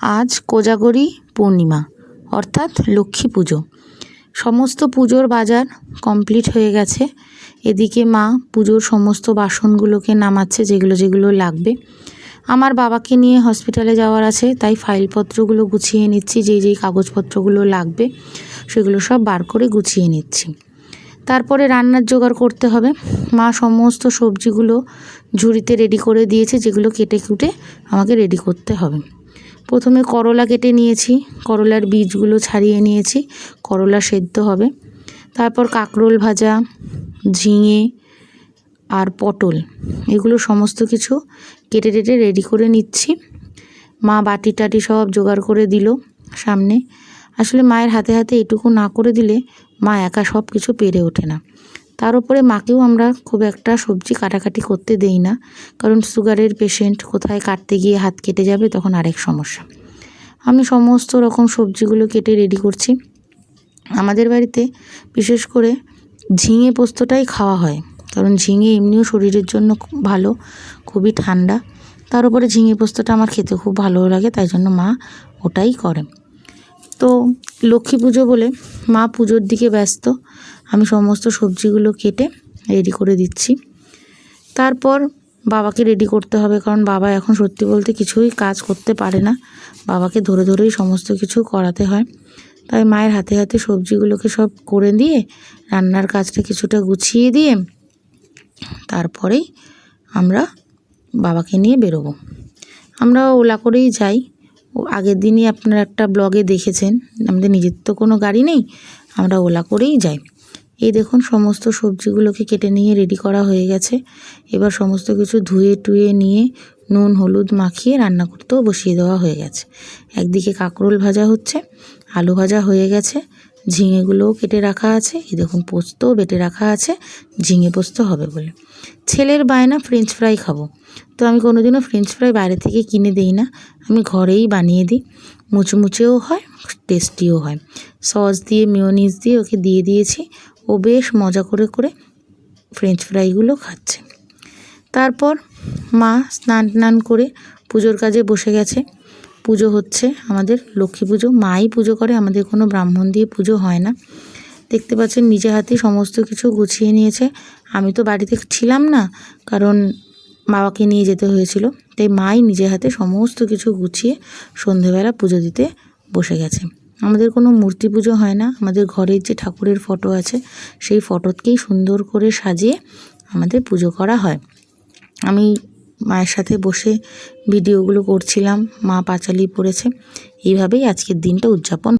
আজ কোজাগরি পূর্ণিমা, অর্থাৎ লক্ষ্মী পুজো। সমস্ত পুজোর বাজার কমপ্লিট হয়ে গেছে। এদিকে মা পুজোর সমস্ত বাসনগুলোকে নামাচ্ছে যেগুলো যেগুলো লাগবে। আমার বাবাকে নিয়ে হসপিটালে যাওয়ার আছে, তাই ফাইলপত্রগুলো গুছিয়ে নিচ্ছি, যেই যেই কাগজপত্রগুলো লাগবে সেগুলো সব বার করে গুছিয়ে নিচ্ছি। তারপরে রান্নার জোগাড় করতে হবে। মা সমস্ত সবজিগুলো ঝুড়িতে রেডি করে দিয়েছে, যেগুলো কেটে কুটে আমাকে রেডি করতে হবে। প্রথমে করলা কেটে নিয়েছি, করলার বীজগুলো ছাড়িয়ে নিয়েছি, করলা সেদ্ধ হবে। তারপর কাঁকরোল ভাজা, ঝিঙে আর পটল, এগুলো সমস্ত কিছু কেটে টেটে রেডি করে নিচ্ছি। মা বাটি টাটি সব জোগাড় করে দিল সামনে। আসলে মায়ের হাতে হাতে এটুকু না করে দিলে মা একা সব কিছু পেরে ওঠে না। তার উপরে মাকেও আমরা খুব একটা সবজি কাটাকাটি করতে দেই না। কারণ সুগারের পেশেন্ট কোথায় কাটতে গিয়ে হাত কেটে যাবে তখন আরেক সমস্যা। আমি সমস্ত রকম সবজিগুলো কেটে রেডি করছি। আমাদের বাড়িতে বিশেষ করে ঝিঙে পোস্তটাই খাওয়া হয়। কারণ ঝিঙে এমনিও শরীরের জন্য ভালো, খুবই ঠান্ডা। তার উপরে ঝিঙে পোস্তটা আমার খেতে খুব ভালো লাগে, তাই জন্য মা ওটাই করে। তো লক্ষ্মী পুজো বলে মা পুজোর দিকে ব্যস্ত। আমি সমস্ত সবজিগুলো কেটে রেডি করে দিচ্ছি। তারপর বাবাকে রেডি করতে হবে, কারণ বাবা এখন সত্যি বলতে কিছুই কাজ করতে পারে না। বাবাকে ধরে ধরেই সমস্ত কিছু করাতে হয়। তাই মায়ের হাতে হাতে সবজিগুলোকে সব করে দিয়ে, রান্নার কাজটা কিছুটা গুছিয়ে দিয়ে তারপরেই আমরা বাবাকে নিয়ে বেরোবো। আমরা ওলা করেই যাই। আগের দিনই আপনারা একটা ব্লগে দেখেছেন, আমাদের নিজের তো কোনো গাড়ি নেই, আমরা ওলা করেই যাই। এই দেখুন সমস্ত সবজিগুলোকে কেটে নিয়ে রেডি করা হয়ে গেছে। এবার সমস্ত কিছু ধুয়ে টুয়ে নিয়ে নুন, হলুদ মাখিয়ে রান্না করতেও বসিয়ে দেওয়া হয়ে গেছে। একদিকে কাঁকরোল ভাজা হচ্ছে, আলু ভাজা হয়ে গেছে ঝিঙেগুলোও কেটে রাখা আছে। এই দেখুন, পোস্তও বেটে রাখা আছে। ঝিঙে পোস্ত হবে বলে। ছেলের বায়না ফ্রেঞ্চ ফ্রাই খাব। তো আমি কোনোদিনও ফ্রেঞ্চ ফ্রাই বাইরে থেকে কিনে দিই না। আমি ঘরেই বানিয়ে দিই। মুচমুচেও হয় টেস্টিও হয়। সস দিয়ে মেয়োনিজ দিয়ে ওকে দিয়ে দিয়েছি। ও বেশ মজা করে করে ফ্রেঞ্চ ফ্রাইগুলো খাচ্ছে। তারপর মা স্নান টান করে পুজোর কাজে বসে গেছে। পুজো হচ্ছে আমাদের, লক্ষ্মী পুজো। মাই পুজো করে, আমাদের কোনো ব্রাহ্মণ দিয়ে পুজো হয় না। দেখতে পাচ্ছেন, নিজে হাতে সমস্ত কিছু গুছিয়ে নিয়েছে। আমি তো বাড়িতে ছিলাম না, কারণ বাবাকে নিয়ে যেতে হয়েছিল। তাই মাই নিজে হাতে সমস্ত কিছু গুছিয়ে সন্ধেবেলা পুজো দিতে বসে গেছে। আমাদের কোনো মূর্তি পুজো হয় না। আমাদের ঘরের যে ঠাকুরের ফটো আছে, সেই ফটোকেই সুন্দর করে সাজিয়ে আমাদের পুজো করা হয়। আমি মায়ের সাথে বসে ভিডিওগুলো করছিলাম মা পাঁচালি পড়েছে। এইভাবেই আজকের দিনটা উদযাপন